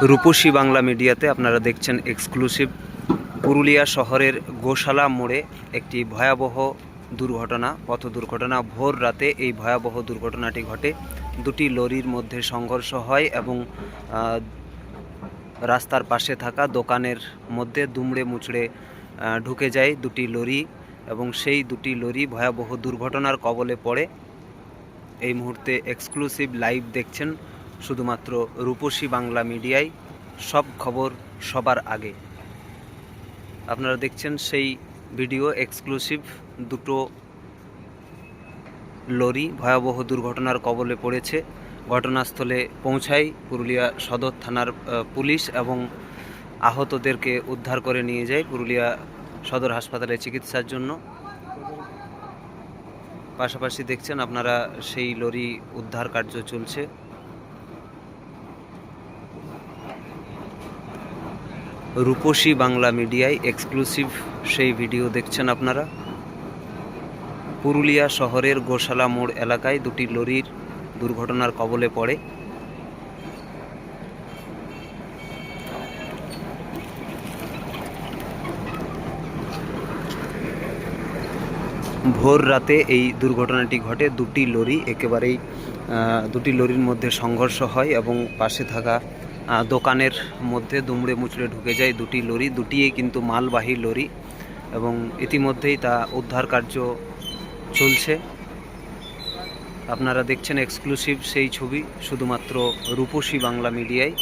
রূপসী বাংলা মিডিয়াতে আপনারা দেখছেন এক্সক্লুসিভ পুরুলিয়া শহরের গোশালা মোড়ে একটি ভয়াবহ দুর্ঘটনা, পথ দুর্ঘটনা। ভোর রাতে এই ভয়াবহ দুর্ঘটনাটি ঘটে। দুটি লরির মধ্যে সংঘর্ষ হয় এবং রাস্তার পাশে থাকা দোকানের মধ্যে দুমড়ে মুচড়ে ঢুকে যায় দুটি লরি এবং সেই দুটি লরি ভয়াবহ দুর্ঘটনার কবলে পড়ে। এই মুহূর্তে এক্সক্লুসিভ লাইভ দেখছেন শুধুমাত্র রূপসী বাংলা মিডিয়ায় সব খবর সবার আগে। আপনারা দেখছেন সেই ভিডিও এক্সক্লুসিভ দুটো লরি, ভয়াবহ দুর্ঘটনার কবলে পড়েছে। ঘটনাস্থলে পৌঁছায় পুরুলিয়া সদর থানার পুলিশ এবং আহতদেরকে উদ্ধার করে নিয়ে যায় পুরুলিয়া সদর হাসপাতালে চিকিৎসার জন্য। পাশাপাশি দেখছেন আপনারা সেই লরি উদ্ধার কার্য চলছে। রূপসী বাংলা মিডিয়ায় এক্সক্লুসিভ সেই ভিডিও দেখছেন আপনারা। পুরুলিয়া শহরের গোশালা মোড় এলাকায় দুটি লরির দুর্ঘটনার কবলে পড়ে। ভোর রাতে এই দুর্ঘটনাটি ঘটে। দুটি লরি একেবারেই দুটি লরির মধ্যে সংঘর্ষ হয় এবং পাশে থাকা দোকানের মধ্যে দুমড়ে মুচড়ে ঢুকে যায় দুটি লরি, দুটিই কিন্তু মালবাহী লরি এবং ইতিমধ্যেই তা উদ্ধার কার্য চলছে। আপনারা দেখছেন এক্সক্লুসিভ সেই ছবি, শুধুমাত্র রূপসী বাংলা মিডিয়ায়।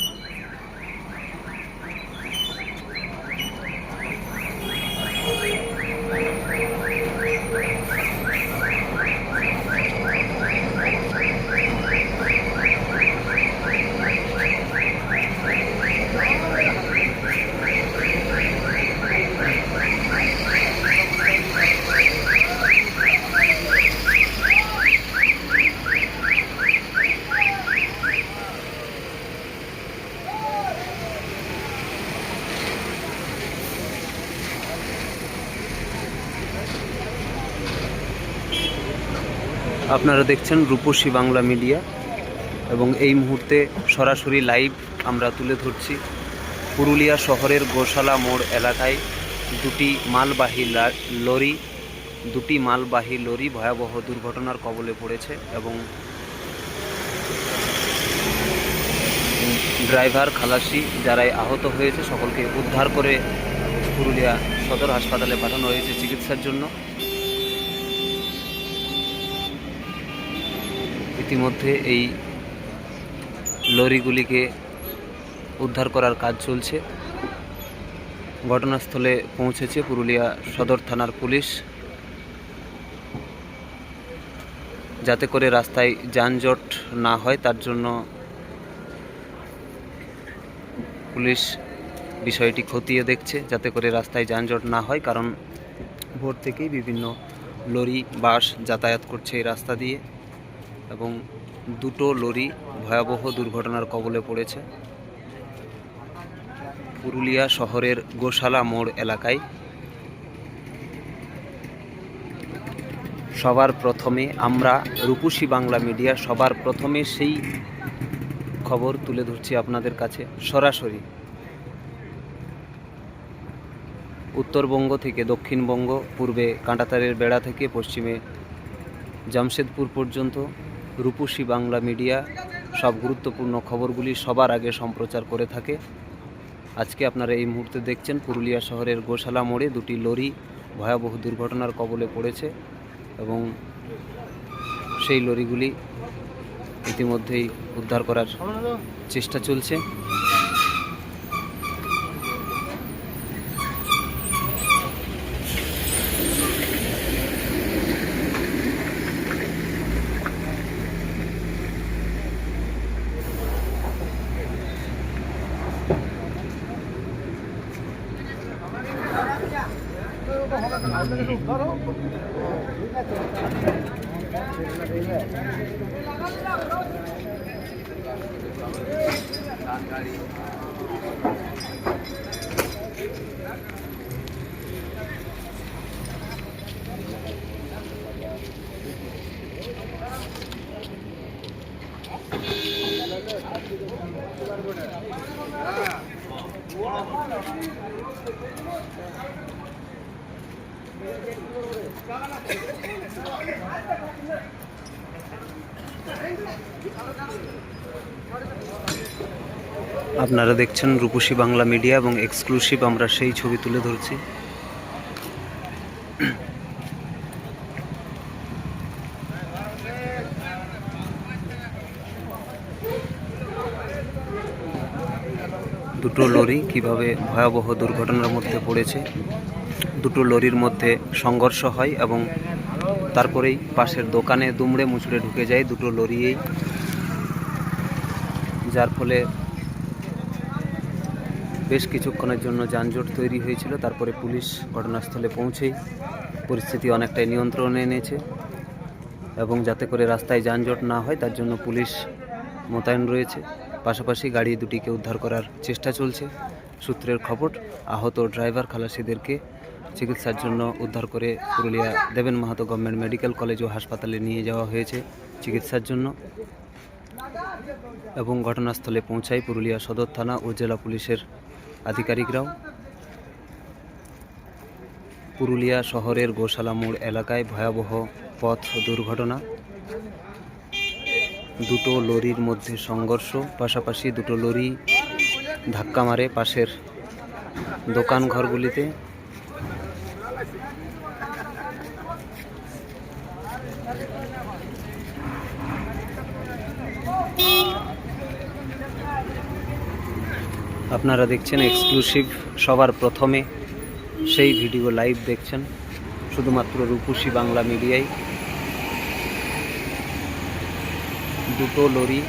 আপনারা দেখছেন রূপসী বাংলা মিডিয়া এবং এই মুহূর্তে সরাসরি লাইভ আমরা তুলে ধরছি পুরুলিয়া শহরের গোশালা মোড় এলাকায় দুটি মালবাহী লরি, দুটি মালবাহী লরি ভয়াবহ দুর্ঘটনার কবলে পড়েছে এবং ড্রাইভার খালাসি যারাই আহত হয়েছে, সকলকে উদ্ধার করে পুরুলিয়া সদর হাসপাতালে পাঠানো হয়েছে চিকিৎসার জন্য। ইতিমধ্যে এই লরিগুলিকে উদ্ধার করার কাজ চলছে। ঘটনাস্থলে পৌঁছেছে পুরুলিয়া সদর থানার পুলিশ। যাতে করে রাস্তায় যানজট না হয়, তার জন্য পুলিশ বিষয়টি খতিয়ে দেখছে, যাতে করে রাস্তায় যানজট না হয়, কারণ ভোর থেকেই বিভিন্ন লরি, বাস যাতায়াত করছে এই রাস্তা দিয়ে। এবং দুটো লরি ভয়াবহ দুর্ঘটনার কবলে পড়েছে। পুরুলিয়া শহরের গোশালা মোড় এলাকায়। সবার প্রথমে আমরা রূপসী বাংলা মিডিয়া, সবার প্রথমে সেই খবর তুলে ধরছি আপনাদের কাছে সরাসরি। উত্তরবঙ্গ থেকে দক্ষিণবঙ্গ, পূর্বে কাঁটাতারের বেড়া থেকে পশ্চিমে জামশেদপুর পর্যন্ত রূপসী বাংলা মিডিয়া সব গুরুত্বপূর্ণ খবরগুলি সবার আগে সম্প্রচার করে থাকে। আজকে আপনারা এই মুহূর্তে দেখছেন, পুরুলিয়া শহরের গোশালা মোড়ে দুটি লরি ভয়াবহ দুর্ঘটনার কবলে পড়েছে এবং সেই লরিগুলি ইতিমধ্যেই উদ্ধার করার চেষ্টা চলছে। ચાલુ કરો Yeah. আপনারা দেখছেন রূপসী বাংলা মিডিয়া এবং এক্সক্লুসিভ আমরা সেই ছবি তুলে ধরছি। দুটো লরি কীভাবে ভয়াবহ দুর্ঘটনার মধ্যে পড়েছে? দুটো লরির মধ্যে সংঘর্ষ হয় এবং তারপরেই পাশের দোকানে দুমড়ে মুচড়ে ঢুকে যায় দুটো লরিয়েই। যার ফলে বেশ কিছুক্ষণের জন্য যানজট তৈরি হয়েছিল। তারপরে পুলিশ ঘটনাস্থলে পৌঁছেই পরিস্থিতি অনেকটাই নিয়ন্ত্রণে এনেছে এবং যাতে করে রাস্তায় যানজট না হয়, তার জন্য পুলিশ মোতায়েন রয়েছে। পাশাপাশি গাড়ি দুটিকে উদ্ধার করার চেষ্টা চলছে। সূত্রের খবর, আহত ড্রাইভার খালাসিদেরকে চিকিৎসার জন্য উদ্ধার করে Purulia Deben Mahato government medical college ও হাসপাতালে নিয়ে যাওয়া হয়েছে চিকিৎসার জন্য। এবং ঘটনাস্থলে পৌঁছায় পুরুলিয়া সদর থানা ও জেলা পুলিশের আধিকারিকরাও। পুরুলিয়া শহরের গোশালা মোড় এলাকায় ভয়াবহ পথ দুর্ঘটনা। দুটো লরির মধ্যে সংঘর্ষ, পাশাপাশি দুটো লরি ধাক্কা মারে পাশের দোকান ঘরগুলিতে আপনারা দেখছেন এক্সক্লুসিভ সবার প্রথমে সেই ভিডিও লাইভ দেখছেন, শুধুমাত্র রূপসী বাংলা মিডিয়ায় দুটো লরি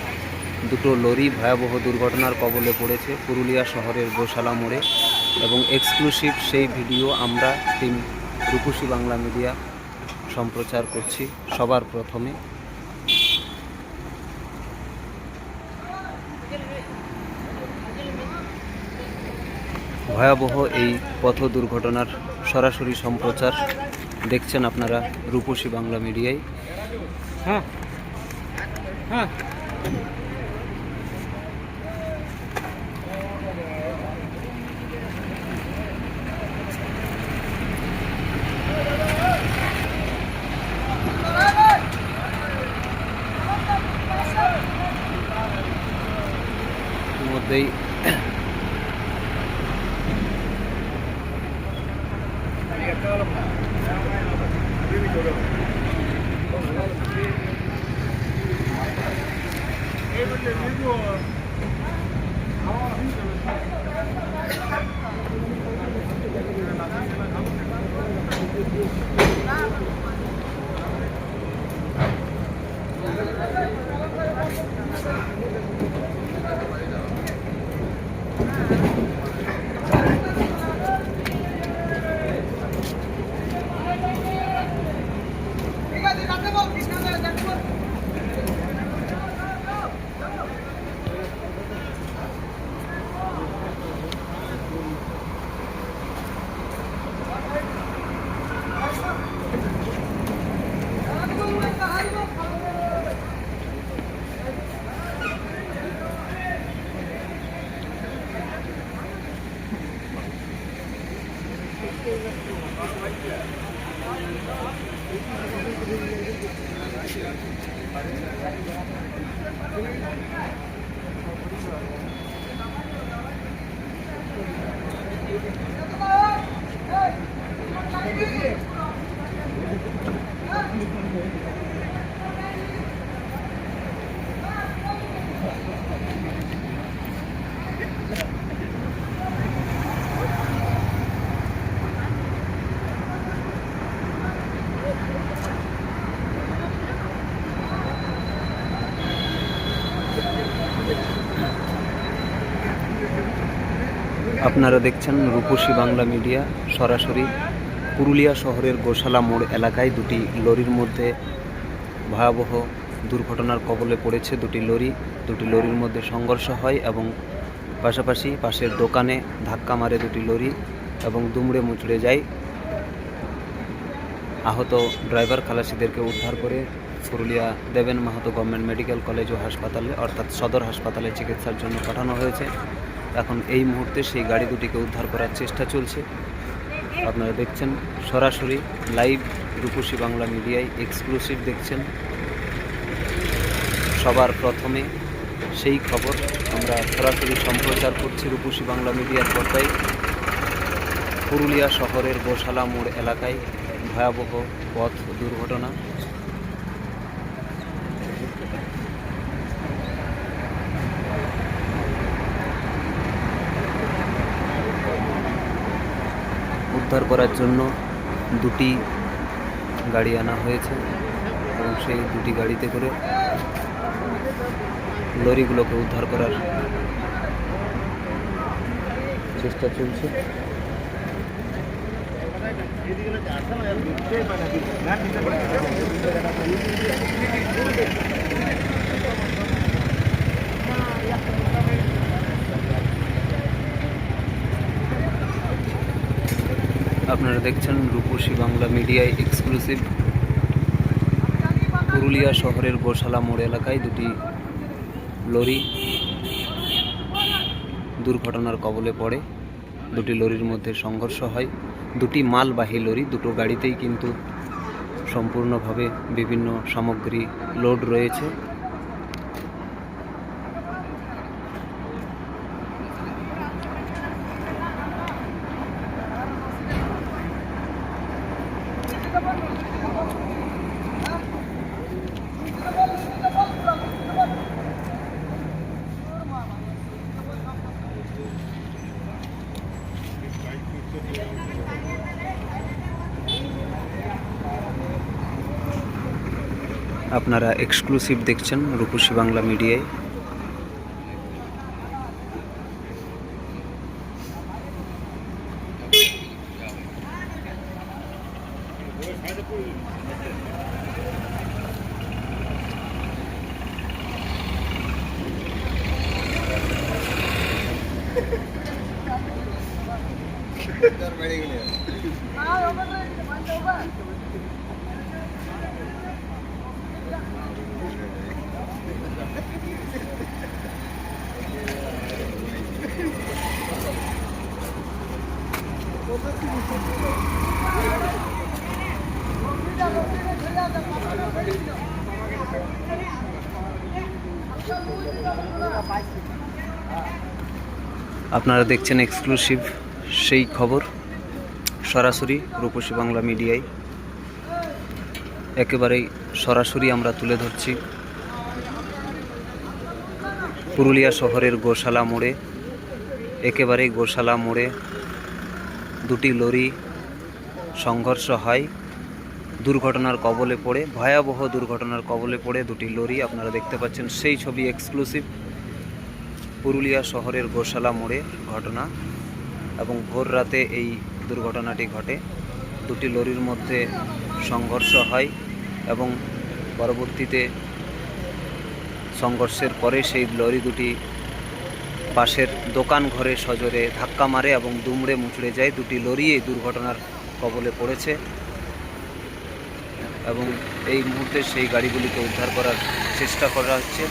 দুটো লরি ভয়াবহ দুর্ঘটনার কবলে পড়েছে পুরুলিয়া শহরের গোশালা মোড়ে এবং এক্সক্লুসিভ সেই ভিডিও আমরা টিম রূপসী বাংলা মিডিয়া সম্প্রচার করছি সবার প্রথমে। ভয়াবহ এই পথ দুর্ঘটনার সরাসরি সম্প্রচার দেখছেন আপনারা রূপসী বাংলা মিডিয়ায়। হ্যাঁ হ্যাঁ। Thank you. আপনারা দেখছেন রূপসী বাংলা মিডিয়া। সরাসরি পুরুলিয়া শহরের গোশালা মোড় এলাকায় দুটি লরির মধ্যে ভয়াবহ দুর্ঘটনার কবলে পড়েছে দুটি লরি। দুটি লরির মধ্যে সংঘর্ষ হয় এবং পাশাপাশি পাশের দোকানে ধাক্কা মারে দুটি লরি এবং দুমড়ে মুচড়ে যায়। আহত ড্রাইভার খালাসিদেরকে উদ্ধার করে Purulia Deben Mahato government medical college ও হাসপাতালে, অর্থাৎ সদর হাসপাতালে চিকিৎসার জন্য পাঠানো হয়েছে। এখন এই মুহূর্তে সেই গাড়ি দুটিকে উদ্ধার করার চেষ্টা চলছে। আপনারা দেখছেন সরাসরি লাইভ রূপসী বাংলা মিডিয়ায় এক্সক্লুসিভ দেখছেন। সবার প্রথমে সেই খবর, আমরা সরাসরি সম্প্রচার করছি রূপসী বাংলা মিডিয়ার পর্দায়। পুরুলিয়া শহরের গোশালা মোড় এলাকায় ভয়াবহ পথ দুর্ঘটনা। উদ্ধার করার জন্য দুটি গাড়ি আনা হয়েছে এবং সেই দুটি গাড়িতে করে লরিগুলোকে উদ্ধার করার চেষ্টা চলছে। আপনারা দেখছেন রূপসী বাংলা মিডিয়ায় এক্সক্লুসিভ পুরুলিয়া শহরের গোশালা মোড় এলাকায় দুটি লরি দুর্ঘটনার কবলে পড়ে। দুটি লরির মধ্যে সংঘর্ষ হয়। দুটি মালবাহী লরি, দুটো গাড়িতেই কিন্তু সম্পূর্ণভাবে বিভিন্ন সামগ্রী লোড রয়েছে। আপনারা এক্সক্লুসিভ দেখছেন রূপসী বাংলা মিডিয়ায় আপনারা দেখছেন এক্সক্লুসিভ সেই খবর, সরাসরি রূপসী বাংলা মিডিয়ায়। একেবারেই সরাসরি আমরা তুলে ধরছি। পুরুলিয়া শহরের গোশালা মোড়ে, একেবারেই গোশালা মোড়ে দুটি লরি সংঘর্ষ হয়। দুর্ঘটনার কবলে পড়ে, ভয়াবহ দুর্ঘটনার কবলে পড়ে দুটি লরি। আপনারা দেখতে পাচ্ছেন সেই ছবি এক্সক্লুসিভ পুরুলিয়া শহরের গোশালা মোড়ে ঘটনা এবং ভোর রাতে এই দুর্ঘটনাটি ঘটে। দুটি লরির মধ্যে সংঘর্ষ হয় এবং পরবর্তীতে সংঘর্ষের পরে সেই লরি দুটি পাশের দোকান ঘরে সজোরে ধাক্কা মারে এবং দুমড়ে মুচড়ে যায়। দুটি লরি এই দুর্ঘটনার কবলে পড়েছে এবং এই মুহূর্তে সেই গাড়িগুলিকে উদ্ধার করার চেষ্টা করা হচ্ছে।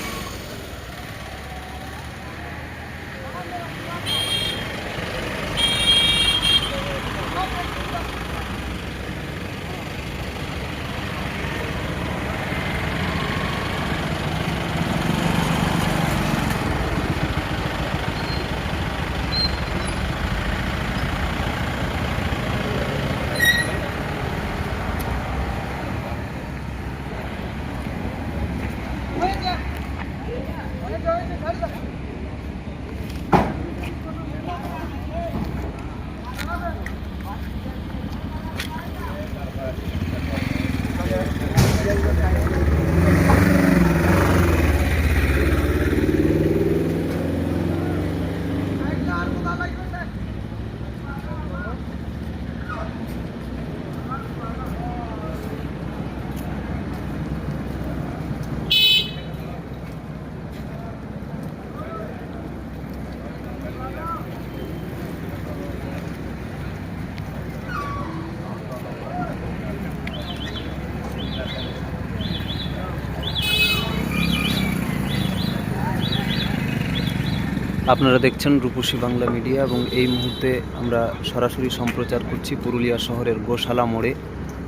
আপনারা দেখছেন রূপসী বাংলা মিডিয়া এবং এই মুহূর্তে আমরা সরাসরি সম্প্রচার করছি পুরুলিয়া শহরের গোশালা মোড়ে।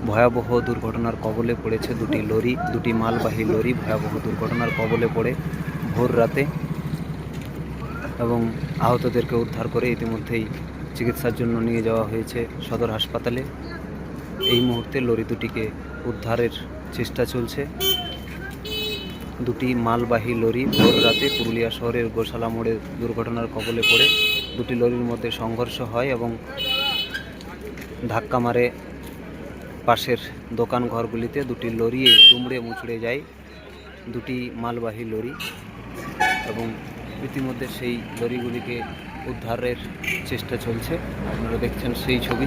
ভয়াবহ দুর্ঘটনার কবলে পড়েছে দুটি লরি, দুটি মালবাহী লরি ভয়াবহ দুর্ঘটনার কবলে পড়ে ভোর রাতে এবং আহতদেরকে উদ্ধার করে ইতিমধ্যেই চিকিৎসার জন্য নিয়ে যাওয়া হয়েছে সদর হাসপাতালে। এই মুহূর্তে লরি দুটিকে উদ্ধারের চেষ্টা চলছে। দুটি মালবাহী লরি ভোর রাতে পুরুলিয়া শহরের গোশালা মোড়ে দুর্ঘটনার কবলে পড়ে। দুটি লরির মধ্যে সংঘর্ষ হয় এবং ধাক্কা মারে পাশের দোকান ঘরগুলিতে। দুটি লরি দুমড়ে মুচড়ে যায়, দুটি মালবাহী লরি এবং ইতিমধ্যে সেই লরিগুলিকে উদ্ধারের চেষ্টা চলছে। আপনারা দেখছেন সেই ছবি।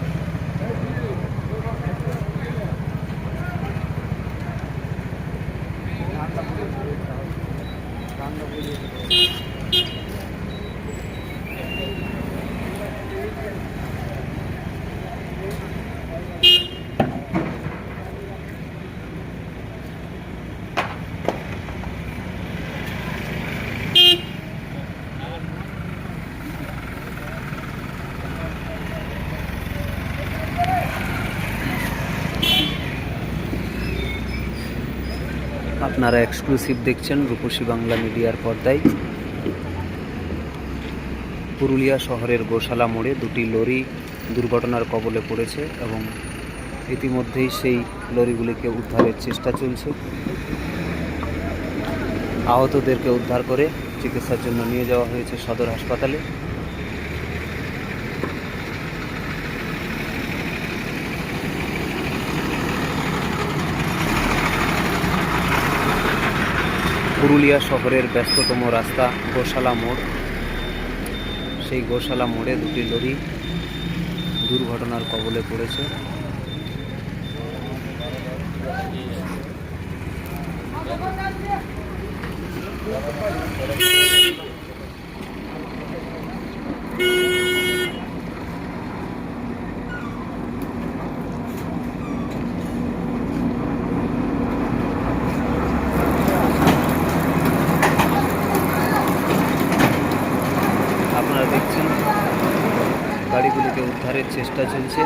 এক্সক্লুসিভ দেখছেন রূপসী বাংলা মিডিয়ার পর্দায়। পুরুলিয়া শহরের গোশালা মোড়ে দুটি লরি দুর্ঘটনার কবলে পড়েছে এবং ইতিমধ্যেই সেই লরিগুলিকে উদ্ধারের চেষ্টা চলছে। আহতদেরকে উদ্ধার করে চিকিৎসার জন্য নিয়ে যাওয়া হয়েছে সদর হাসপাতালে। পুরুলিয়া শহরের ব্যস্ততম রাস্তা গোশালা মোড়। সেই গোশালা মোড়ে দুটি লরি দুর্ঘটনার কবলে পড়েছে। আপনারা গাড়িগুলিকে উদ্ধারের চেষ্টা চলছে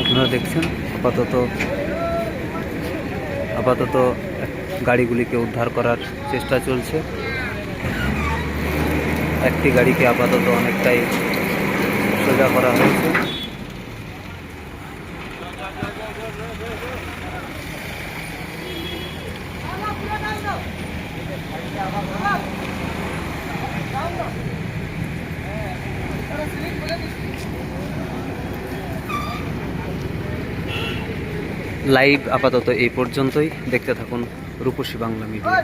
আপনারা দেখছেন আপাতত আপাতত গাড়িগুলিকে উদ্ধার করার চেষ্টা চলছে। একটি গাড়িকে আপাতত অনেকটাই সোজা করা হয়েছে। লাইভ আপাতত এই পর্যন্তই। দেখতে থাকুন রূপসী বাংলা মিডিয়া।